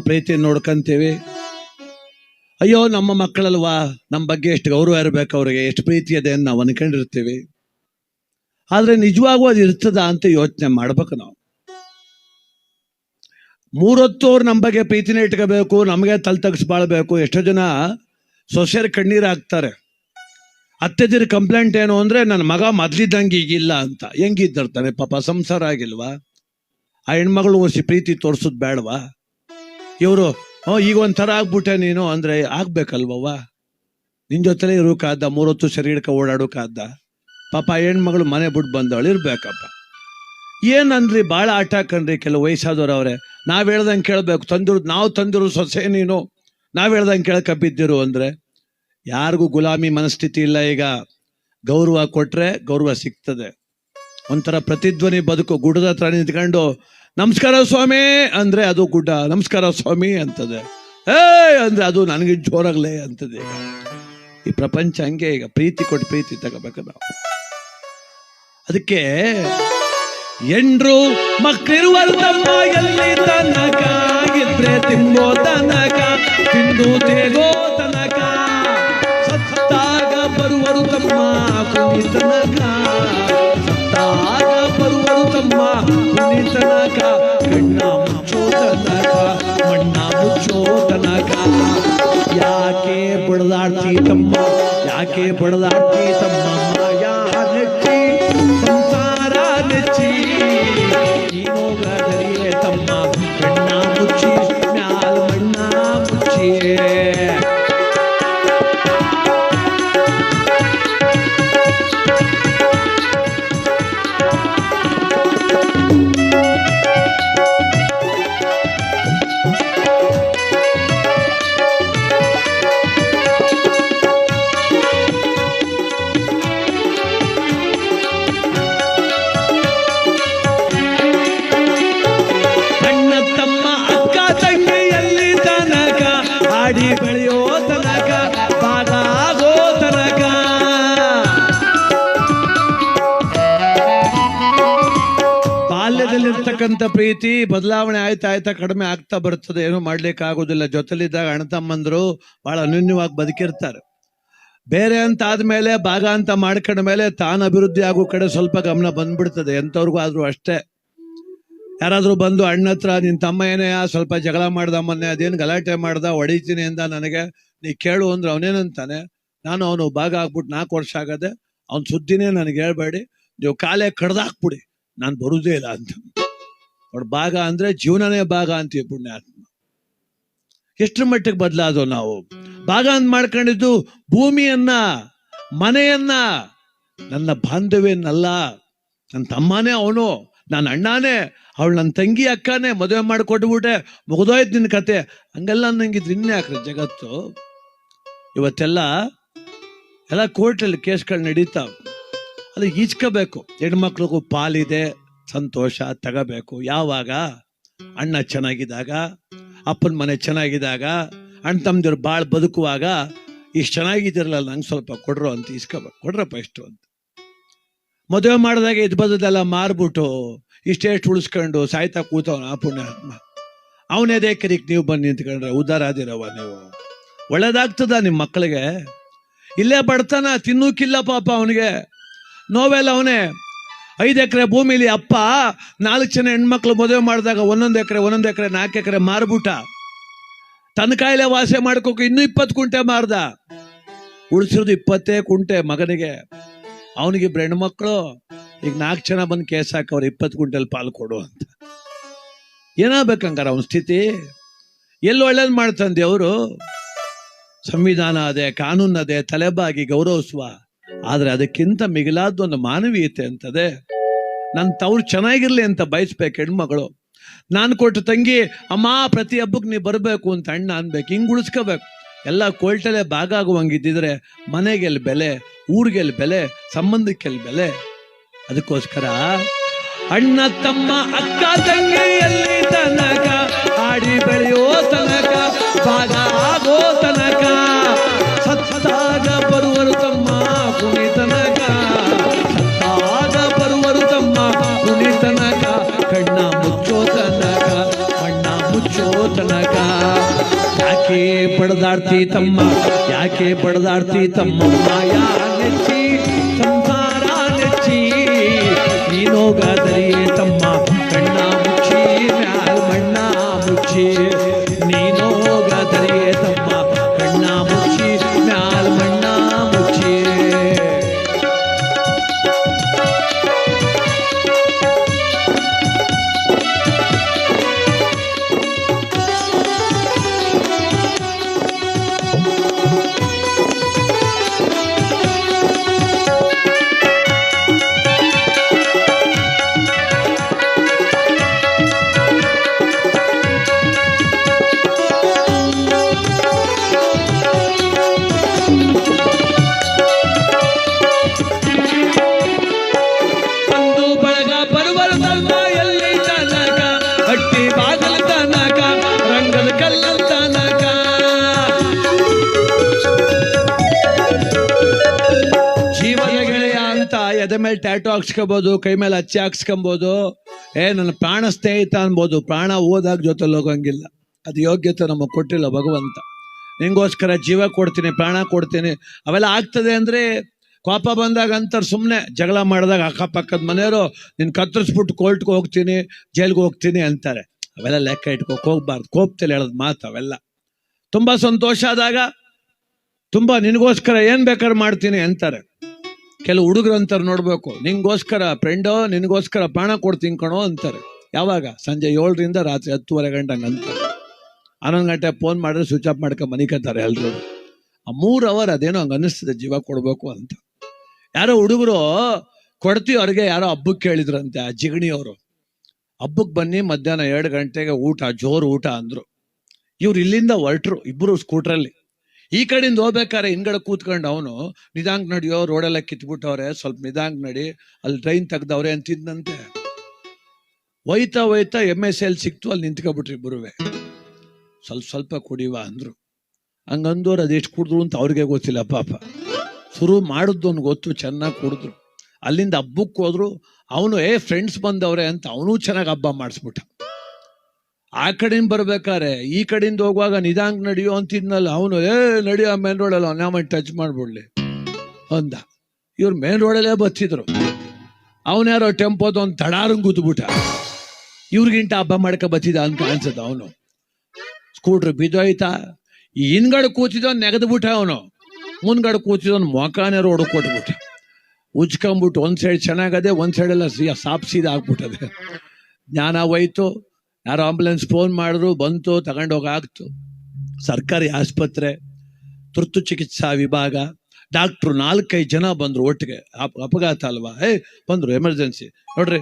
ಪ್ರೀತಿ ಮಕ್ಕಳು ನಾವು ಪ್ರೀತಿ ನೋಡ್ಕೊಂತೀವಿ. ಅಯ್ಯೋ, ನಮ್ಮ ಮಕ್ಕಳಲ್ವಾ? ನಮ್ಮ ಬಗ್ಗೆ ಎಷ್ಟು ಗೌರವ ಇರಬೇಕು ಅವರಿಗೆ? ಎಷ್ಟು ಪ್ರೀತಿ ಇದೆ ಅಂತ ನಾವು ಅನ್ಕೊಂಡಿರ್ತೀವಿ. ಆದ್ರೆ ನಿಜವಾಗೂ ಅದು ಇರ್ತದ ಅಂತ ಯೋಚನೆ ಮಾಡ್ಬೇಕು ನಾವು. ಮೂರೊತ್ತು ಅವ್ರು ನಮ್ಮ ಬಗ್ಗೆ ಪ್ರೀತಿನೇ ಇಟ್ಕೋಬೇಕು, ನಮಗೆ ತಲೆ ತಗ್ಸ್ಬಾಳ್ಬೇಕು ಎಷ್ಟೋ ಜನ ಸೊಸೆಯರ್ ಕಣ್ಣೀರು ಹಾಕ್ತಾರೆ. ಅತ್ತೆದಿರ ಕಂಪ್ಲೇಂಟ್ ಏನು ಅಂದ್ರೆ, ನನ್ನ ಮಗ ಮೊದ್ಲಿದ್ದಂಗೆ ಈಗಿಲ್ಲ ಅಂತ. ಹೆಂಗಿದ್ದಿರ್ತಾನೆ? ಪಾಪ ಸಂಸಾರ ಆಗಿಲ್ವಾ? ಆ ಹೆಣ್ಮಗಳು ಓಸಿ ಪ್ರೀತಿ ತೋರಿಸೋದು ಬೇಡವಾ? ಇವರು ಹ್ಞೂ ಈಗ ಒಂಥರ ಆಗ್ಬಿಟ್ಟೆ ನೀನು ಅಂದ್ರೆ ಆಗ್ಬೇಕಲ್ವವ್ವ? ನಿನ್ ಜೊತೆಲೇ ಇರೋಕಾದ ಮೂರೊತ್ತು ಸರಿ ಹಿಡ್ಕ ಓಡಾಡೋಕಾದ ಪಾಪ ಹೆಣ್ಮಗಳು ಮನೆ ಬಿಟ್ಟು ಬಂದವಳು ಇರ್ಬೇಕಪ್ಪ. ಏನನ್ರಿ ಭಾಳ ಆಟ ಕಣ್ರಿ ಕೆಲವು ವಯಸ್ಸಾದವ್ರು ಅವ್ರೆ ನಾವ್ ಹೇಳ್ದಂಗೆ ಕೇಳ್ಬೇಕು. ತಂದಿರು ನಾವು ತಂದಿರು ಸೊಸೆ ನೀನು. ನಾವ್ ಹೇಳ್ದಂಗೆ ಕೇಳಕ ಬಿದ್ದಿರು ಅಂದ್ರೆ? ಯಾರಿಗೂ ಗುಲಾಮಿ ಮನಸ್ಥಿತಿ ಇಲ್ಲ ಈಗ. ಗೌರವ ಕೊಟ್ರೆ ಗೌರವ ಸಿಗ್ತದೆ. ಒಂಥರ ಪ್ರತಿಧ್ವನಿ ಬದುಕು ಗುಡದ ಹತ್ರ ನಿಂತ್ಕೊಂಡು ನಮಸ್ಕಾರ ಸ್ವಾಮಿ, ಅಂದ್ರೆ ಅದು ಗುಡ್ಡ ನಮಸ್ಕಾರ ಸ್ವಾಮಿ ಅಂತದೆ. ಏಯ್, ಅಂದ್ರೆ ಅದು ನನಗೆ ಜೋರಾಗ್ಲೇ ಅಂತದೆ. ಈ ಪ್ರಪಂಚ ಹಂಗೆ ಈಗ ಪ್ರೀತಿ ಕೊಟ್ಟು ಪ್ರೀತಿ ತಗೋಬೇಕು ನಾವು. ಅದಕ್ಕೆ ಎಂಡ್ರು ಮಕ್ಕಳಿರುವರು ತನಕ? ಇದ್ರೆ ತಿಂದು ಸತ್ತಾಗ ಬರುವರು ತಮ್ಮ ತನಕ. ಬರುವರು ತಮ್ಮ ಕುನಿ ತನಕ ಕಣ್ಣ ಮುಚ್ಚೋ ತನಕ ಮಣ್ಣ ಮುಚ್ಚೋ ತನಕ ಯಾಕೆ ಬಡದಾಡ್ತಿ ತಮ್ಮ ಯಾಕೆ ಬಡದಾಡ್ತಿ ತಮ್ಮ ಮಾಯಾ ಬಾಲ್ಯದಲ್ಲಿರ್ತಕ್ಕಂಥ ಪ್ರೀತಿ? ಬದಲಾವಣೆ ಆಯ್ತಾ ಆಯ್ತಾ ಕಡಿಮೆ ಆಗ್ತಾ ಬರ್ತದೆ ಏನೂ ಮಾಡ್ಲಿಕ್ಕೆ ಆಗೋದಿಲ್ಲ ಜೊತೆಲಿದ್ದಾಗ ಅಣ್ಣ ತಮ್ಮಂದ್ರು ಬಹಳ ಅನ್ಯೂನ್ಯವಾಗಿ ಬದುಕಿರ್ತಾರೆ. ಬೇರೆ ಅಂತ ಆದ್ಮೇಲೆ, ಭಾಗ ಅಂತ ಮಾಡ್ಕೊಂಡ ಮೇಲೆ ತಾನು ಅಭಿವೃದ್ಧಿ ಆಗೋ ಕಡೆ ಸ್ವಲ್ಪ ಗಮನ ಬಂದ್ಬಿಡ್ತದೆ. ಎಂಥವ್ರಿಗೂ ಆದ್ರೂ ಅಷ್ಟೇ. ಯಾರಾದ್ರೂ ಬಂದು ಅಣ್ಣ ಹತ್ರ, ನಿನ್ ತಮ್ಮ ಏನೇ, ಸ್ವಲ್ಪ ಜಗಳ ಮಾಡ್ದ ಮೊನ್ನೆ, ಅದೇನು ಗಲಾಟೆ ಮಾಡ್ದ? ಹೊಡಿತೀನಿ ಅಂದ ನನಗೆ. ನೀ ಕೇಳು ಅಂದ್ರೆ ಅವನೇನಂತಾನೆ, ನಾನು ಅವನು ಭಾಗ ಆಗ್ಬಿಟ್ಟು ನಾಲ್ಕು ವರ್ಷ ಆಗದೆ, ಅವ್ನ ಸುದ್ದಿನೇ ನನಗೆ ಹೇಳ್ಬೇಡಿ. ನೀವು ಕಾಲೇ ಕಡ್ದಾಕ್ಬಿಡಿ. ನಾನು ಬರುದೇ ಇಲ್ಲ ಅಂತ. ಅವ್ರ ಭಾಗ ಅಂದ್ರೆ ಜೀವನನೇ ಭಾಗ ಅಂತೀವಿ ಪುಣ್ಯಾತ್ಮ ಎಷ್ಟರ ಮಟ್ಟಿಗೆ ಬದಲಾದವು ನಾವು. ಭಾಗ ಅಂತ ಮಾಡ್ಕೊಂಡಿದ್ದು ಭೂಮಿಯನ್ನ, ಮನೆಯನ್ನ. ನನ್ನ ಬಾಂಧವ್ಯನಲ್ಲ, ನನ್ನ ತಮ್ಮನೇ ಅವನು, ನನ್ನ ಅಣ್ಣನೇ, ಅವಳು ನನ್ನ ತಂಗಿ ಅಕ್ಕನೇ, ಮದುವೆ ಮಾಡಿಕೊಟ್ಬಿಟ್ಟೆ, ಮುಗಿದೋಯ್ತು ನಿನ್ನ ಕತೆ. ಹಂಗೆಲ್ಲ ನಂಗಿದ್ರೆ ಇನ್ನೇ ಹಾಕ್ರೆ ಜಗತ್ತು? ಇವತ್ತೆಲ್ಲ, ಎಲ್ಲ ಕೋರ್ಟಲ್ಲಿ ಕೇಸ್ಗಳು ನಡೀತಾವ. ಅದು ಈಜ್ಕೋಬೇಕು. ಹೆಣ್ಮಕ್ಳಿಗೂ ಪಾಲಿದೆ. ಸಂತೋಷ ತಗೋಬೇಕು. ಯಾವಾಗ? ಅಣ್ಣ ಚೆನ್ನಾಗಿದ್ದಾಗ? ಅಪ್ಪನ ಮನೆ ಚೆನ್ನಾಗಿದ್ದಾಗ? ಅಣ್ಣ ತಮ್ಮದಿರು ಬಾಳ್ ಬದುಕುವಾಗ? ಇಷ್ಟು ಚೆನ್ನಾಗಿದ್ದಿರಲ್ಲ, ನಂಗೆ ಸ್ವಲ್ಪ ಕೊಡ್ರು ಅಂತ ಇಸ್ಕೋಬೇಕು ಕೊಡ್ರಪ್ಪ ಇಷ್ಟು ಅಂತ. ಮದುವೆ ಮಾಡಿದಾಗ ಇದು ಬದದೆಲ್ಲ ಮಾರ್ಬಿಟ್ಟು ಇಷ್ಟೇಷ್ಟು ಉಳಿಸ್ಕೊಂಡು ಸಾಯ್ತಾ ಕೂತವನ ಆ ಪುಣ್ಯಾತ್ಮ. ಅವನೇದೇ ಕರಿಕ್ ನೀವು ಬಂದು ನಿಂತ್ಕೊಂಡ್ರೆ ಉದ್ಧಾರ ಆದಿರವ ನೀವು. ಒಳ್ಳೇದಾಗ್ತದ ನಿಮ್ಮ ಮಕ್ಕಳಿಗೆ. ಇಲ್ಲೇ ಬಡ್ತಾನ, ತಿನ್ನೂಕಿಲ್ಲ ಪಾಪ ಅವನಿಗೆ. ನೋವೆಲ್ಲ ಅವನೇ. ಐದು ಎಕರೆ ಭೂಮಿಲಿ ಅಪ್ಪ ನಾಲ್ಕು ಜನ ಹೆಣ್ಮಕ್ಳು ಮದುವೆ ಮಾಡಿದಾಗ ಒಂದೊಂದು ಎಕರೆ ಒಂದೊಂದು ಎಕರೆ, ನಾಲ್ಕು ಎಕರೆ ಮಾರ್ಬಿಟ್ಟ. ತನ್ನ ಕಾಯಿಲೆ ವಾಸೆ ಮಾಡ್ಕೋಕೆ ಇನ್ನೂ ಇಪ್ಪತ್ತು ಕುಂಟೆ ಮಾರ್ದ. ಉಳಿಸಿರೋದು ಇಪ್ಪತ್ತೇ ಕುಂಟೆ ಮಗನಿಗೆ. ಅವನಿಗಿಬ್ರು ಹೆಣ್ಮಕ್ಳು, ಈಗ ನಾಲ್ಕು ಜನ ಬಂದು ಕೇಸ್ ಹಾಕವ್ರು ಇಪ್ಪತ್ತು ಕುಂಟೆಲಿ ಪಾಲು ಕೊಡು ಅಂತ. ಏನಾಗ್ಬೇಕಂಗಾರ ಅವನ ಸ್ಥಿತಿ? ಎಲ್ಲಿ ಒಳ್ಳೇದು ಮಾಡ್ತಂದೆ ಅವರು ಸಂವಿಧಾನ ಅದೇ ಕಾನೂನು ಅದೇ ತಲೆಬಾಗಿ ಗೌರವಿಸುವ. ಆದ್ರೆ ಅದಕ್ಕಿಂತ ಮಿಗಿಲಾದ ಒಂದು ಮಾನವೀಯತೆ ಅಂತದೆ. ನನ್ನ ತವ್ರು ಚೆನ್ನಾಗಿರ್ಲಿ ಅಂತ ಬಯಸ್ಬೇಕು ಹೆಣ್ಮಗಳು. ನಾನು ಕೊಟ್ಟು ತಂಗಿ, ಅಮ್ಮ, ಪ್ರತಿ ಹಬ್ಬಕ್ಕೆ ನೀವು ಬರಬೇಕು ಅಂತ ಅಣ್ಣ ಅನ್ಬೇಕು, ಹಿಂಗ್ ಉಳಿಸ್ಕೋಬೇಕು. ಎಲ್ಲ ಕೋಲ್ಟಲೆ ಭಾಗ ಆಗುವಂಗಿದ್ದಿದ್ರೆ ಮನೆಗೆಲ್ಲಿ ಬೆಲೆ ಊರಿಗೆಲ್ಲಿ ಬೆಲೆ, ಸಂಬಂಧಕ್ಕೆಲ್ ಬೆಲೆ. ಅದಕ್ಕೋಸ್ಕರ ಅಣ್ಣ ತಮ್ಮ ಅಕ್ಕ ತಂಗಿಯಲ್ಲಿ ತನಗ ಬಡದಾಡ್ತಿ ತಮ್ಮ ಯಾಕೆ ಬಡದಾಡ್ತಿ ತಮ್ಮಮ್ಮ ಯಾ ನೆಚ್ಚಿ ಸಂಸಾರ ನೆಚ್ಚಿ ನೀನೋಗಾದರಿಯೇ ತಮ್ಮ ಕಣ್ಣ ಮುಚ್ಚಿ ಮ್ಯಾಲ್ ಮಣ್ಣ ಮುಚ್ಚಿ ನೀನೋಗಾದರಿಯೇ ಮೇಲೆ ಟ್ಯಾಟೋ ಹಾಕ್ಸ್ಕೊಬೋದು, ಕೈ ಮೇಲೆ ಹಚ್ಚಿ ಹಾಕ್ಸ್ಕೊಬೋದು. ಏ, ನನ್ನ ಪ್ರಾಣ ಸ್ನೇಹಿತ ಅನ್ಬೋದು. ಪ್ರಾಣ ಹೋದಾಗ ಜೊತೆಲಿ ಹೋಗಂಗಿಲ್ಲ. ಅದು ಯೋಗ್ಯತೆ ನಮಗೆ ಕೊಟ್ಟಿಲ್ಲ ಭಗವಂತ. ನಿಂಗೋಸ್ಕರ ಜೀವ ಕೊಡ್ತೀನಿ, ಪ್ರಾಣ ಕೊಡ್ತೀನಿ. ಅವೆಲ್ಲ ಆಗ್ತದೆ ಅಂದರೆ ಕೋಪ ಬಂದಾಗ ಅಂತಾರೆ ಸುಮ್ಮನೆ ಜಗಳ ಮಾಡಿದಾಗ ಅಕ್ಕಪಕ್ಕದ ಮನೆಯವರು, ನಿನ್ ಕತ್ತರಿಸ್ಬಿಟ್ಟು ಕೋರ್ಟ್ಗೆ ಹೋಗ್ತೀನಿ, ಜೈಲ್ಗೆ ಹೋಗ್ತೀನಿ ಅಂತಾರೆ. ಅವೆಲ್ಲ ಲೆಕ್ಕ ಇಟ್ಕೋಕೆ ಹೋಗ್ಬಾರ್ದು. ಕೋಪದಲ್ಲಿ ಹೇಳೋದು ಮಾತು ಅವೆಲ್ಲ. ತುಂಬ ಸಂತೋಷ ಆದಾಗ, ತುಂಬ ನಿನಗೋಸ್ಕರ ಏನು ಬೇಕಾದ್ರೆ ಮಾಡ್ತೀನಿ ಅಂತಾರೆ. ಕೆಲವು ಹುಡುಗರು ಅಂತಾರೆ ನೋಡ್ಬೇಕು, ನಿಂಗೋಸ್ಕರ ಫ್ರೆಂಡೋ ನಿನಗೋಸ್ಕರ ಪ್ರಾಣ ಕೊಡ್ತೀನಿ ಕಣೋ ಅಂತಾರೆ. ಯಾವಾಗ? ಸಂಜೆ ಏಳರಿಂದ ರಾತ್ರಿ ಹತ್ತುವರೆ ಗಂಟೆ ಅಂತಾರೆ ಹನ್ನೊಂದು ಗಂಟೆ ಫೋನ್ ಮಾಡಿದ್ರೆ ಸ್ವಿಚ್ ಆಫ್ ಮಾಡ್ಕೊಂಡು ಮನಿಕತ್ತಾರೆ ಎಲ್ರು. ಆ ಮೂರ್ ಅವರ್ ಅದೇನೋ ಹಂಗ ಅನಿಸ್ತದೆ ಜೀವ ಕೊಡ್ಬೇಕು ಅಂತ. ಯಾರೋ ಹುಡುಗರು ಕೊಡ್ತೀವಿ ಅವ್ರಿಗೆ ಯಾರೋ ಹಬ್ಬಕ್ಕೆ ಕೇಳಿದ್ರಂತೆ, ಆ ಜಿಗಣಿಯವರು. ಹಬ್ಬಕ್ಕೆ ಬನ್ನಿ, ಮಧ್ಯಾಹ್ನ ಎರಡು ಗಂಟೆಗೆ ಊಟ, ಜೋರು ಊಟ ಅಂದರು. ಇವ್ರು ಇಲ್ಲಿಂದ ಹೊರಟರು ಇಬ್ಬರು ಸ್ಕೂಟ್ರಲ್ಲಿ ಈ ಕಡೆಯಿಂದ ಹೋಗ್ಬೇಕಾದ್ರೆ ಹಿಂಗಡೆ ಕೂತ್ಕೊಂಡು ಅವನು ನಿಧಾಂಗ್ ನಡಿಯೋ ರೋಡೆಲ್ಲ ಕಿತ್ಬಿಟ್ಟವ್ರೆ, ಸ್ವಲ್ಪ ನಿಧಾಂಗ್ ನಡಿ, ಅಲ್ಲಿ ಟ್ರೈನ್ ತೆಗ್ದವ್ರೆ ಅಂತಿದ್ನಂತೆ. ಒಯ್ತಾ ಒಯ್ತಾ ಎಂ ಎಸ್ ಎಲ್ ಸಿಕ್ತು, ಅಲ್ಲಿ ನಿಂತ್ಕೊಬಿಟ್ರಿ ಬರುವೆ ಸ್ವಲ್ಪ ಸ್ವಲ್ಪ ಕುಡಿವ ಅಂದ್ರು. ಹಂಗಂದವ್ರು ಅದೆಷ್ಟು ಕುಡಿದ್ರು ಅಂತ ಅವ್ರಿಗೆ ಗೊತ್ತಿಲ್ಲ ಪಾಪ. ಶುರು ಮಾಡಿದ್ದು ಅವ್ನು ಗೊತ್ತು, ಚೆನ್ನಾಗಿ ಕುಡಿದ್ರು. ಅಲ್ಲಿಂದ ಹಬ್ಬಕ್ಕೆ ಹೋದ್ರು, ಅವನು, ಏ ಫ್ರೆಂಡ್ಸ್ ಬಂದವ್ರೆ ಅಂತ ಅವನು ಚೆನ್ನಾಗಿ ಹಬ್ಬ ಮಾಡಿಸ್ಬಿಟ್ಟ. ಆ ಕಡೆಯಿಂದ ಬರ್ಬೇಕಾರೆ, ಈ ಕಡೆಯಿಂದ ಹೋಗುವಾಗ ನಿಧಾಂಗ್ ನಡೆಯೋ ಅಂತಿದ್ನಲ್ಲ, ಅವನು, ಏ ನಡೆಯೋ ಮೇನ್ ರೋಡಲ್ಲ ಅವನ ಟಚ್ ಮಾಡ್ಬಿಡ್ಲಿ. ಅಂದ. ಇವ್ರು ಮೇನ್ ರೋಡಲ್ಲೇ ಬತ್ತಿದ್ರು. ಅವನ್ಯಾರೋ ಟೆಂಪೋದ ಒಂದು ತಡಾರಂಗ್ ಕೂತ್ಬಿಟ್ಟ ಇವ್ರಿಗಿಂತ ಹಬ್ಬ ಮಾಡ್ಕೊ ಬತ್ತಿದ ಅಂತ ಅನ್ಸದ ಅವನು. ಸ್ಕೂಟ್ರ್ ಬಿದ್ದೋಯ್ತಾ. ಹಿಂದ್ಗಡೆ ಕೂತಿದ್ದವನ್ ನೆಗೆದ್ಬಿಟ್ಟ ಅವನು. ಮುಂದ್ಗಡೆ ಕೂತಿದ್ದವನ್ ಮೊಕಾನೇ ರೋಡ್ ಕೊಟ್ಬಿಟ್ಟ. ಉಜ್ಕೊಂಬಿಟ್ಟು ಒಂದ್ ಸೈಡ್ ಚೆನ್ನಾಗದೆ, ಒಂದ್ ಸೈಡ್ ಎಲ್ಲ ಸಾಪ್ಸಿದ ಸಾಪ್ ಸೀದಾ ಆಗ್ಬಿಟ್ಟದೆ. ಜ್ಞಾನ ಹೋಯ್ತು. ಯಾರೋ ಆಂಬುಲೆನ್ಸ್ ಫೋನ್ ಮಾಡಿದ್ರು, ಬಂತು, ತಗೊಂಡೋಗಾಗ್ತು. ಸರ್ಕಾರಿ ಆಸ್ಪತ್ರೆ, ತುರ್ತು ಚಿಕಿತ್ಸಾ ವಿಭಾಗ, ಡಾಕ್ಟ್ರು ನಾಲ್ಕೈದು ಜನ ಬಂದ್ರು ಒಟ್ಟಿಗೆ. ಅಪ- ಅಪಘಾತ ಅಲ್ವಾ? ಏ, ಬಂದ್ರು, ಎಮರ್ಜೆನ್ಸಿ. ನೋಡ್ರಿ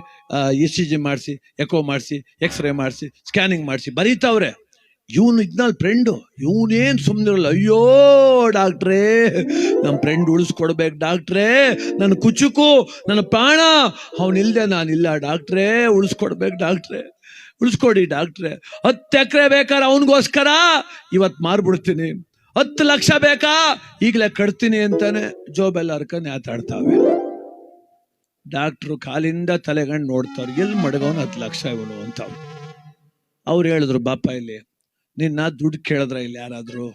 ಇ ಸಿ ಜಿ ಮಾಡಿಸಿ, ಎಕೋ ಮಾಡಿಸಿ, ಎಕ್ಸ್ರೇ ಮಾಡಿಸಿ, ಸ್ಕ್ಯಾನಿಂಗ್ ಮಾಡಿಸಿ, ಬರೀತಾವ್ರೆ. ಇವನು ಇದ್ನಲ್ ಫ್ರೆಂಡು. ಇವನೇನ್ ಸುಮ್ಮನಿರಲ್ಲ ಅಯ್ಯೋ, ಡಾಕ್ಟ್ರೇ ನಮ್ಮ ಫ್ರೆಂಡ್ ಉಳಿಸ್ಕೊಡ್ಬೇಕು ಡಾಕ್ಟ್ರೇ. ನನ್ನ ಕುಚುಕು ನನ್ನ ಪ್ರಾಣ. ಅವನಿಲ್ಲದೆ ನಾನಿಲ್ಲ ಡಾಕ್ಟ್ರೇ, ಉಳಿಸ್ಕೊಡ್ಬೇಕು ಡಾಕ್ಟ್ರೇ. ಉಳಿಸ್ಕೊಡಿ ಡಾಕ್ಟ್ರೆ. ಹತ್ತು ಎಕರೆ ಬೇಕಾದ್ರೆ ಅವನಿಗೋಸ್ಕರ ಇವತ್ತು ಮಾರ್ಬಿಡ್ತೀನಿ. ಹತ್ತು ಲಕ್ಷ ಬೇಕಾ? ಈಗಲೇ ಕಟ್ತೀನಿ ಅಂತಾನೆ ಜೋಬೆಲ್ಲ ಹರ್ಕೊಂಡು ಆತಾಡ್ತಾವೆ ಡಾಕ್ಟ್ರು ಕಾಲಿಂದ ತಲೆಗಂಡು ನೋಡ್ತಾವ್ರು ಎಲ್ಲಿ ಮಡಗವನು ಹತ್ತು ಲಕ್ಷ ಇವನು ಅಂತ ಅವ್ರು. ಹೇಳಿದ್ರು ಬಾಪ ಇಲ್ಲಿ, ನಿನ್ನ ದುಡ್ಡು ಕೇಳಿದ್ರೆ ಇಲ್ಲಿ ಯಾರಾದರೂ?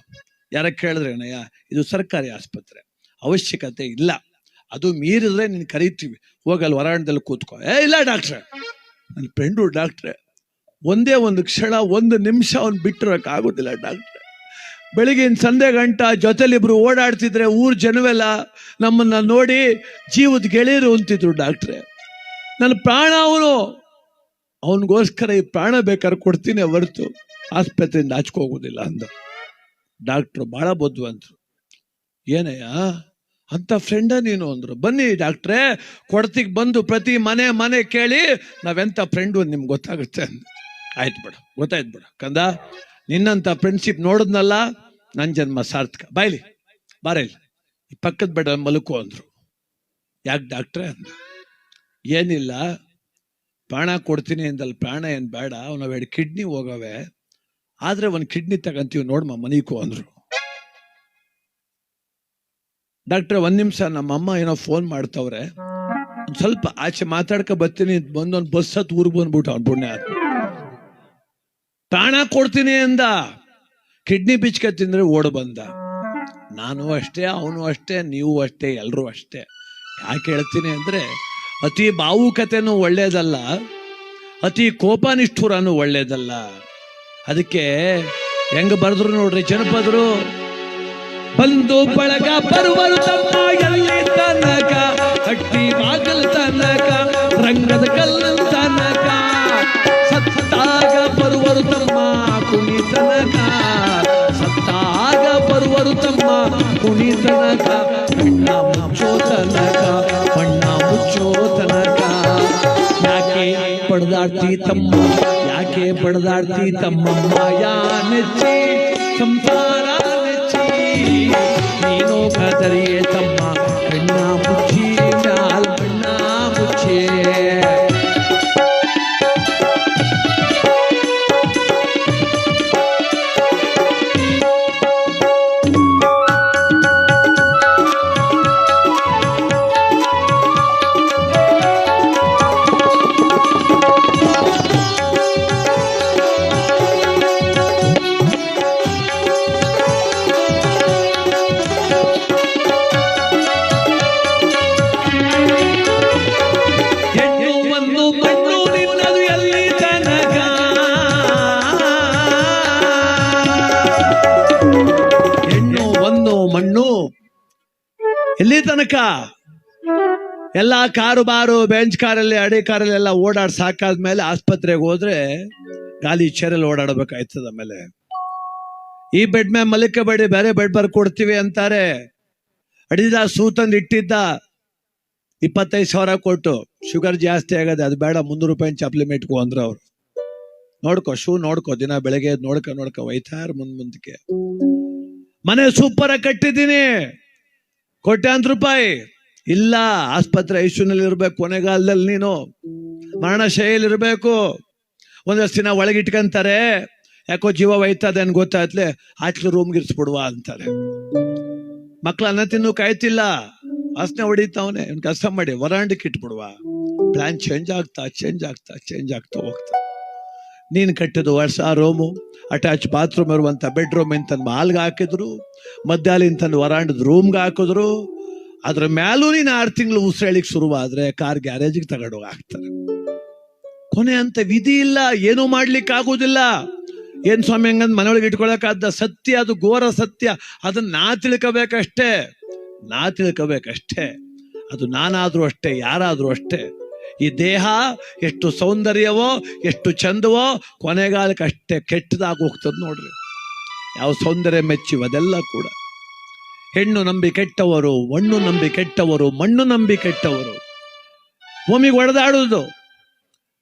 ಯಾರ ಕೇಳಿದ್ರೆ ಅಣ್ಣಯ್ಯ ಇದು ಸರ್ಕಾರಿ ಆಸ್ಪತ್ರೆ. ಅವಶ್ಯಕತೆ ಇಲ್ಲ. ಅದು ಮೀರಿದ್ರೆ ನೀನು ಕರಿತೀವಿ. ಹೋಗಲ್ಲಿ ಹೊರಾಣದಲ್ಲಿ ಕೂತ್ಕೋ. ಏ, ಇಲ್ಲ ಡಾಕ್ಟ್ರೆ. ನನ್ನ ಫ್ರೆಂಡು ಡಾಕ್ಟ್ರೆ. ಒಂದೇ ಒಂದು ಕ್ಷಣ, ಒಂದು ನಿಮಿಷ ಅವ್ನು ಬಿಟ್ಟಿರೋಕ್ಕಾಗೋದಿಲ್ಲ ಡಾಕ್ಟ್ರೆ. ಬೆಳಗಿನ ಸಂಧೆ ಗಂಟ ಜೊತೆಲಿಬ್ರು ಓಡಾಡ್ತಿದ್ರೆ ಊರು ಜನವೆಲ್ಲ ನಮ್ಮನ್ನ ನೋಡಿ ಜೀವದ ಗೆಳೆಯರು ಅಂತಿದ್ರು ಡಾಕ್ಟ್ರೆ. ನನ್ನ ಪ್ರಾಣ ಅವನು. ಅವನಿಗೋಸ್ಕರ ಈ ಪ್ರಾಣ ಬೇಕಾದ್ರೆ ಕೊಡ್ತೀನಿ ಹೊರತು ಆಸ್ಪತ್ರೆಯಿಂದ ಹಚ್ಕೋಗೋದಿಲ್ಲ ಅಂದ. ಡಾಕ್ಟ್ರು ಬಹಳ ಬುದ್ಧಿವಂತರು. ಏನಯ್ಯ, ಅಂತ ಫ್ರೆಂಡ ನೀನು ಅಂದ್ರು. ಬನ್ನಿ ಡಾಕ್ಟ್ರೇ, ಕೊಡ್ತಿಗೆ ಬಂದು ಪ್ರತಿ ಮನೆ ಮನೆ ಕೇಳಿ ನಾವೆಂಥ ಫ್ರೆಂಡು ನಿಮ್ಗೆ ಗೊತ್ತಾಗುತ್ತೆ ಅಂದ. ಆಯ್ತು ಬಿಡ, ಗೊತ್ತಾಯ್ತು ಬಿಡ. ಕಂದ, ನಿನ್ನಂತ ಫ್ರೆಂಡ್ಶಿಪ್ ನೋಡಿದ್ನಲ್ಲ ನನ್ನ ಜನ್ಮ ಸಾರ್ಥಕ. ಬಾಯ್ಲಿ ಬಾರೈಲಿ ಈ ಪಕ್ಕದ ಬೆಡ ಮಲಕು ಅಂದ್ರು. ಯಾಕೆ ಡಾಕ್ಟ್ರೆ ಅಂದ ಏನಿಲ್ಲ, ಪ್ರಾಣ ಕೊಡ್ತೀನಿ ಅಂದಲ್ಲಿ ಪ್ರಾಣ ಏನ್ ಬೇಡ, ಅವನ ಎರಡು ಕಿಡ್ನಿ ಹೋಗವೆ. ಆದ್ರೆ ಒಂದು ಕಿಡ್ನಿ ತಗಂತೀವಿ ನೋಡಮ್ಮ ಮನಿಕೋ ಅಂದ್ರು. ಡಾಕ್ಟ್ರೆ ಒಂದ್ ನಿಮಿಷ, ನಮ್ಮಮ್ಮ ಏನೋ ಫೋನ್ ಮಾಡ್ತವ್ರೆ. ಸ್ವಲ್ಪ ಆಚೆ ಮಾತಾಡ್ಕ ಬರ್ತೀನಿ ಅಂತ ಬಂದ್ ಒಂದ್ ಬಸ್ ಹತ್ ಊರ್ಗ್ ಬಂದ್ಬಿಟ್ಟು ಅವ್ನ ಪುಣ್ಯ ಆತ್ಮ. ಪ್ರಾಣ ಕೊಡ್ತೀನಿ ಅಂದ. ಕಿಡ್ನಿ ಬಿಚ್ಕ ತಿಂದ್ರೆ ಓಡ್ ಬಂದ. ನಾನು ಅಷ್ಟೇ, ಅವನು ಅಷ್ಟೇ, ನೀವು ಅಷ್ಟೇ ಎಲ್ಲರೂ ಅಷ್ಟೇ. ಯಾಕೆ ಹೇಳ್ತೀನಿ ಅಂದ್ರೆ, ಅತಿ ಭಾವುಕತೆನೂ ಒಳ್ಳೇದಲ್ಲ, ಅತಿ ಕೋಪನಿಷ್ಠುರನು ಒಳ್ಳೇದಲ್ಲ. ಅದಕ್ಕೆ ಹೆಂಗ ಬರೆದ್ರು ನೋಡ್ರಿ, ಜನಪದರು? ಬಂದು ಬಳಗ ಎಲ್ಲಿ ತನಕ, ಹಟ್ಟಿ ಬರುವರು ತಮ್ಮ ಕುಣಿ ತನಕ ಸತ್ತಾಗ ಬರುವರು ತಮ್ಮ ಕುಣಿ ತನಕ ಕಣ್ಣ ಮುಚ್ಚೋ ತನಕ ಬಣ್ಣ ಮುಚ್ಚೋ ತನಕ ಯಾಕೆ ಪಡೆದಾಡ್ತಿ ತಮ್ಮ ಯಾಕೆ ಪಡೆದಾಡ್ತಿ ತಮ್ಮಮ್ಮ ಯಾ ನೆಚ್ಚಿ ಸಂಸಾರ ನೆಚ್ಚಿ ನೀನು ಕದರಿಯೇ ತಮ್ಮ ಕಣ್ಣ ಎಲ್ಲಿ ತನಕ ಎಲ್ಲ ಕಾರು ಬಾರು ಬೆಂಚ್ ಕಾರಲ್ಲಿ ಅಡಿ ಕಾರಲ್ಲಿ ಎಲ್ಲ ಓಡಾಡ್ ಸಾಕಾದ್ಮೇಲೆ ಆಸ್ಪತ್ರೆಗೆ ಹೋದ್ರೆ ಗಾಲಿ ಚೇರಲ್ಲಿ ಓಡಾಡಬೇಕಾಯ್ತದ ಆಮೇಲೆ. ಈ ಬೆಡ್ ಮೇಲೆ ಮಲಿಕಬೇಡಿ ಬೇರೆ ಬೆಡ್ ಬರ್ ಕೊಡ್ತೀವಿ ಅಂತಾರೆ. ಅಡಿದ ಸೂತಂದು ಇಟ್ಟಿದ್ದ ಇಪ್ಪತ್ತೈದು ಸಾವಿರ ಕೊಟ್ಟು. ಶುಗರ್ ಜಾಸ್ತಿ ಆಗದೆ, ಅದು ಬೇಡ, ಮುನ್ನೂರು ರೂಪಾಯಿ ಚಪ್ಲಿ ಇಟ್ಕೊ ಅಂದ್ರೆ ಅವ್ರು. ನೋಡ್ಕೋ ಶೂ ನೋಡ್ಕೋ, ದಿನ ಬೆಳಗ್ಗೆ ನೋಡ್ಕೋ ನೋಡ್ಕೋ ವೈತಾರ ಮುಂದ್ ಮುಂದಕ್ಕೆ ಮನೆ ಸೂಪರ್ ಆಗಿ ಕಟ್ಟಿದ್ದೀನಿ. ಕೋಟ್ಯಾಂತರ ರೂಪಾಯಿ. ಇಲ್ಲ, ಆಸ್ಪತ್ರೆ ಐಶ್ವರ್ಯಲ್ಲಿ ಇರ್ಬೇಕು, ಕೊನೆಗಾಲದಲ್ಲಿ ನೀನು. ಮರಣ ಶೈಲಿ ಇರ್ಬೇಕು ಒಂದಷ್ಟು ದಿನ ಒಳಗಿಟ್ಕಂತಾರೆ ಯಾಕೋ ಜೀವ ಒಯ್ತದೆ ಅನ್ ಗೊತ್ತಾಯ್ತಲೆ ಆಚಲು ರೂಮ್ಗೆ ಇರಿಸ್ಬಿಡುವ ಅಂತಾರೆ. ಮಕ್ಳು ಅನ್ನ ತಿನ್ನು ಕಾಯ್ತಿಲ್ಲ. ಹಸನೆ ಹೊಡಿತಾವನೆ. ಕಷ್ಟ ಮಾಡಿ ವರಾಂಡಕ್ಕೆ ಇಟ್ಬಿಡುವ. ಪ್ಲಾನ್ ಚೇಂಜ್ ಆಗ್ತಾ ಚೇಂಜ್ ಆಗ್ತಾ ಚೇಂಜ್ ಆಗ್ತಾ ಹೋಗ್ತಾ. ನೀನು ಕಟ್ಟಿದ್ದು ವರ್ಷ ರೂಮು ಅಟ್ಯಾಚ್ ಬಾತ್ರೂಮ್ ಇರುವಂಥ ಬೆಡ್ರೂಮ್ ಇಂತಂದು ಮಾಲ್ಗೆ ಹಾಕಿದ್ರು, ಮಧ್ಯಾಹ್ನ ಇಂತಂದು ವರಾಂಡದ ರೂಮ್ಗೆ ಹಾಕಿದ್ರು. ಅದ್ರ ಮ್ಯಾಲೂ ನೀನು ಆರು ತಿಂಗಳು ಉಸಿರೇಳಿಕ್ ಶುರುವಾದ್ರೆ ಕಾರ್ ಗ್ಯಾರೇಜ್ಗೆ ತಗೊಂಡೋಗಿ ಹಾಕ್ತಾರೆ. ಕೊನೆ ಅಂತ ವಿಧಿ ಇಲ್ಲ, ಏನೂ ಮಾಡ್ಲಿಕ್ಕೆ ಆಗೋದಿಲ್ಲ. ಏನು ಸ್ವಾಮಿ ಹಂಗಂದ್ ಮನೆಯೊಳಗೆ ಇಟ್ಕೊಳಕಾದ ಸತ್ಯ, ಅದು ಘೋರ ಸತ್ಯ, ಅದನ್ನ ನಾ ತಿಳ್ಕೋಬೇಕಷ್ಟೇ ನಾ ತಿಳ್ಕೋಬೇಕಷ್ಟೇ, ಅದು ನಾನಾದರೂ ಅಷ್ಟೇ, ಯಾರಾದರೂ ಅಷ್ಟೇ. ಈ ದೇಹ ಎಷ್ಟು ಸೌಂದರ್ಯವೋ, ಎಷ್ಟು ಚಂದವೋ, ಕೊನೆಗಾಲಕ್ಕೆ ಅಷ್ಟೇ ಕೆಟ್ಟದಾಗಿ ಹೋಗ್ತದೆ ನೋಡ್ರಿ. ಯಾವ ಸೌಂದರ್ಯ ಮೆಚ್ಚಿವ ಅದೆಲ್ಲ ಕೂಡ. ಹೆಣ್ಣು ನಂಬಿ ಕೆಟ್ಟವರು, ಮಣ್ಣು ನಂಬಿ ಕೆಟ್ಟವರು, ಮಣ್ಣು ನಂಬಿ ಕೆಟ್ಟವರು. ಭೂಮಿಗೆ ಒಡೆದಾಡೋದು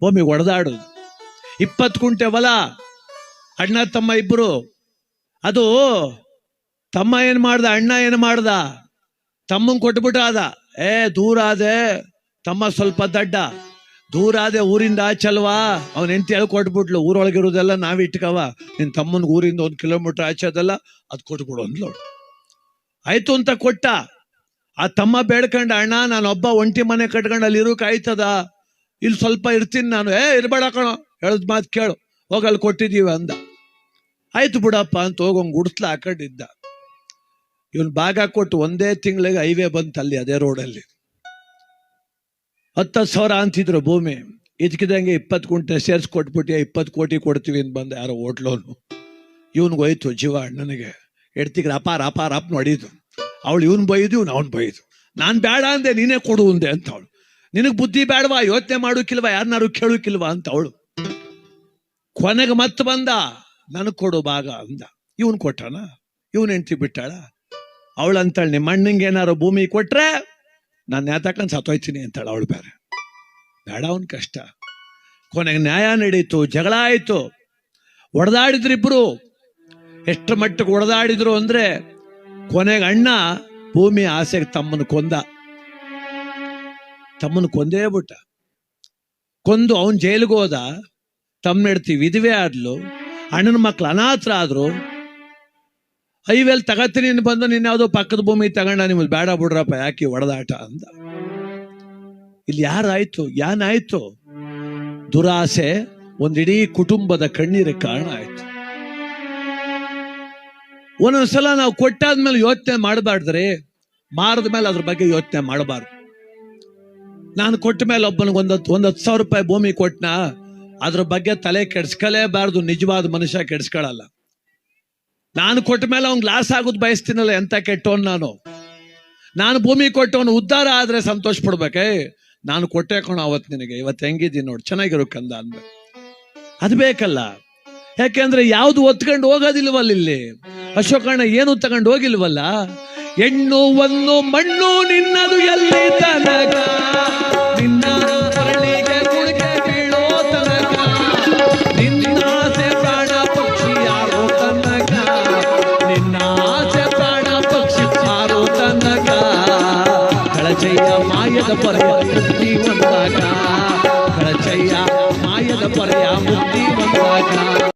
ಭೂಮಿಗೆ ಒಡೆದಾಡೋದು ಇಪ್ಪತ್ತು ಕುಂಟೆ ಹೊಲ, ಅಣ್ಣ ತಮ್ಮ ಇಬ್ಬರು ಅದು ತಮ್ಮ ಏನು ಮಾಡ್ದ, ಅಣ್ಣ ಏನು ಮಾಡ್ದ? ತಮ್ಮಂಗೆ ಕೊಟ್ಬಿಟ್ಟ ಆದ ಏ ದೂರ ಆದೆ ತಮ್ಮ ಸ್ವಲ್ಪ ದಡ್ಡ. ದೂರ ಆದೆ ಊರಿಂದ ಆಚಲ್ವಾ? ಅವನ್ ಹೆಂಡತಿ ಹೇಳಿ ಕೊಟ್ಬಿಟ್ಲು ಊರೊಳಗಿರೋದೆಲ್ಲ ನಾವ್ ಇಟ್ಕವ. ನಿನ್ ತಮ್ಮನ ಊರಿಂದ ಒಂದ್ ಕಿಲೋಮೀಟರ್ ಆಚೆ ಅದಲ್ಲ, ಅದ್ ಕೊಟ್ಬಿಡು ಅಂದ್ಲು ಆಯ್ತು ಅಂತ ಕೊಟ್ಟ. ಆ ತಮ್ಮ ಬೇಡ್ಕಂಡ, ಅಣ್ಣ, ನಾನು ಒಬ್ಬ ಒಂಟಿ ಮನೆ ಕಟ್ಕೊಂಡು ಅಲ್ಲಿ ಇರೋಕ್ ಆಯ್ತದ? ಇಲ್ಲಿ ಸ್ವಲ್ಪ ಇರ್ತೀನಿ ನಾನು. ಏ, ಇರ್ಬೇಡ ಕಣೋ. ಹೇಳದ್ ಮಾತು ಕೇಳು. ಹೋಗ ಅಲ್ಲಿ ಕೊಟ್ಟಿದೀವಿ ಅಂದ. ಆಯ್ತು ಬಿಡಪ್ಪ ಅಂತ ಹೋಗೊಂಗ್ ಗುಡ್ಸ್ಲ ಹಾಕೊಂಡಿದ್ದ. ಇವನ್ ಭಾಗ ಕೊಟ್ಟು ಒಂದೇ ತಿಂಗಳಿಗೆ ಹೈವೇ ಬಂತು ಅಲ್ಲಿ ಅದೇ ರೋಡಲ್ಲಿ ಹತ್ತು ಸಾವಿರ ಅಂತಿದ್ರು ಭೂಮಿ. ಇದಕ್ಕಿದಂಗೆ ಇಪ್ಪತ್ತು ಕುಂಟೆ ಸೇರ್ಸ್ ಕೊಟ್ಬಿಟ್ಟು ಇಪ್ಪತ್ತು ಕೋಟಿ ಕೊಡ್ತೀವಿ ಅಂತ ಬಂದ ಯಾರೋ ಹೋಟ್ಲೋನು ಇವನ್ಗೆ ಹೋಯ್ತು ಜೀವ ಅಣ್ಣನಿಗೆ ಎಡ್ತಿಗೆ ಅಪಾರ ಅಪಾರ ಅಪ್ ನೋಡಿದ್ದು. ಅವಳು ಇವನ್ ಬೈದು ಇವ್ನು ಅವ್ನು ಬೈದು ನಾನು ಬೇಡ ಅಂದೆ, ನೀನೇ ಕೊಡು ಅಂದೆ ಅಂತ ಅವಳು ನಿನಗ್ ಬುದ್ಧಿ ಬೇಡವಾ ಯೋಚನೆ ಮಾಡೋಕಿಲ್ವಾ? ಯಾರನ್ನಾರು ಕೇಳೋಕಿಲ್ವಾ? ಅಂತ ಅವಳು ಕೊನೆಗೆ ಮತ್ತೆ ಬಂದ, ನನಗೆ ಕೊಡು ಭಾಗ ಅಂದ. ಇವನ್ ಕೊಟ್ಟಣ ಇವನ್ ಹೆಂಡ್ತಿ ಬಿಟ್ಟಾಳ? ಅವಳು ಅಂತಾಳೆ ನಿಮ್ಮ ಅಣ್ಣಂಗೆ ಏನಾರು ಭೂಮಿ ಕೊಟ್ರೆ ನಾನು ನೇತಾಕೊಂಡು ಸತ್ತೋಯ್ತೀನಿ ಅಂತಾಳೆ ಅವಳು ಬೇರೆ. ಬೇಡ ಅವನ ಕಷ್ಟ. ಕೊನೆಗೆ ನ್ಯಾಯ ನಡೀತು, ಜಗಳ ಆಯಿತು. ಒಡೆದಾಡಿದ್ರು ಇಬ್ಬರು ಎಷ್ಟು ಮಟ್ಟಕ್ಕೆ ಒಡೆದಾಡಿದ್ರು ಅಂದರೆ ಕೊನೆಗೆ ಅಣ್ಣ ಭೂಮಿ ಆಸೆಗೆ ತಮ್ಮನ ಕೊಂದ. ತಮ್ಮನ ಕೊಂದೇ ಬಿಟ್ಟ. ಕೊಂದು ಅವನು ಜೈಲಿಗೆ ಹೋದ ತಮ್ಮ ಹೆಡ್ತಿ ವಿಧವೆ ಆದ್ಲು. ಅಣ್ಣನ ಮಕ್ಕಳು ಅನಾಥರ ಐವೇಲ್ ತಗತೀನಿ ಬಂದು ನಿನ್ನ ಯಾವುದೋ ಪಕ್ಕದ ಭೂಮಿ ತಗೊಂಡ ನಿಮ್ಮದು ಬೇಡ ಬಿಡ್ರಪ್ಪ, ಯಾಕೆ ಹೊಡೆದಾಟ ಅಂದ ಇಲ್ಲಿ ಯಾರಾಯ್ತು? ಯಾನಾಯ್ತು? ದುರಾಸೆ ಒಂದಿಡೀ ಕುಟುಂಬದ ಕಣ್ಣೀರ ಕಾರಣ ಆಯ್ತು. ಒಂದೊಂದ್ಸಲ ನಾವು ಕೊಟ್ಟಾದ್ಮೇಲೆ ಯೋಚನೆ ಮಾಡಬಾರ್ದ್ರಿ, ಮಾರದ ಮೇಲೆ ಅದ್ರ ಬಗ್ಗೆ ಯೋಚನೆ ಮಾಡಬಾರ್ದು. ನಾನು ಕೊಟ್ಟ ಮೇಲೆ ಒಬ್ಬನಿಗೆ ಒಂದತ್ತು ಒಂದ್ ಹತ್ತು ಸಾವಿರ ರೂಪಾಯಿ ಭೂಮಿ ಕೊಟ್ಟನಾ ಅದ್ರ ಬಗ್ಗೆ ತಲೆ ಕೆಡ್ಸ್ಕಲೇಬಾರ್ದು, ನಿಜವಾದ ಮನುಷ್ಯ ಕೆಡ್ಸ್ಕೊಳಲ್ಲ. ನಾನು ಕೊಟ್ಟ ಮೇಲೆ ಅವ್ನ್ ಲಾಸ್ ಆಗೋದು ಬಯಸ್ತೀನಲ್ಲ, ಎಂತ ಕೆಟ್ಟವನ್ ನಾನು? ನಾನು ಭೂಮಿ ಕೊಟ್ಟವನು ಉದ್ಧಾರ ಆದ್ರೆ ಸಂತೋಷ ಪಡ್ಬೇಕೇ ನಾನು ಕೊಟ್ಟೆ ಕಣ ಅವತ್ ನಿನಗೆ ಇವತ್ತು ಹೆಂಗಿದ್ದೀನಿ ನೋಡಿ, ಚೆನ್ನಾಗಿರೋ ಕಂದ ಅಂದ್ರೆ ಅದು ಬೇಕಲ್ಲ. ಯಾಕೆಂದ್ರೆ ಯಾವ್ದು ಒತ್ಕೊಂಡು ಹೋಗೋದಿಲ್ವಲ್ಲ ಇಲ್ಲಿ? ಅಶೋಕಣ್ಣ ಏನು ತಗೊಂಡು ಹೋಗಿಲ್ವಲ್ಲ? ಹೆಣ್ಣು ಒಂದು ಮಣ್ಣು ನಿನ್ನದು ಎಲ್ಲಿ ತನಕ? ನಿನ್ನ સફર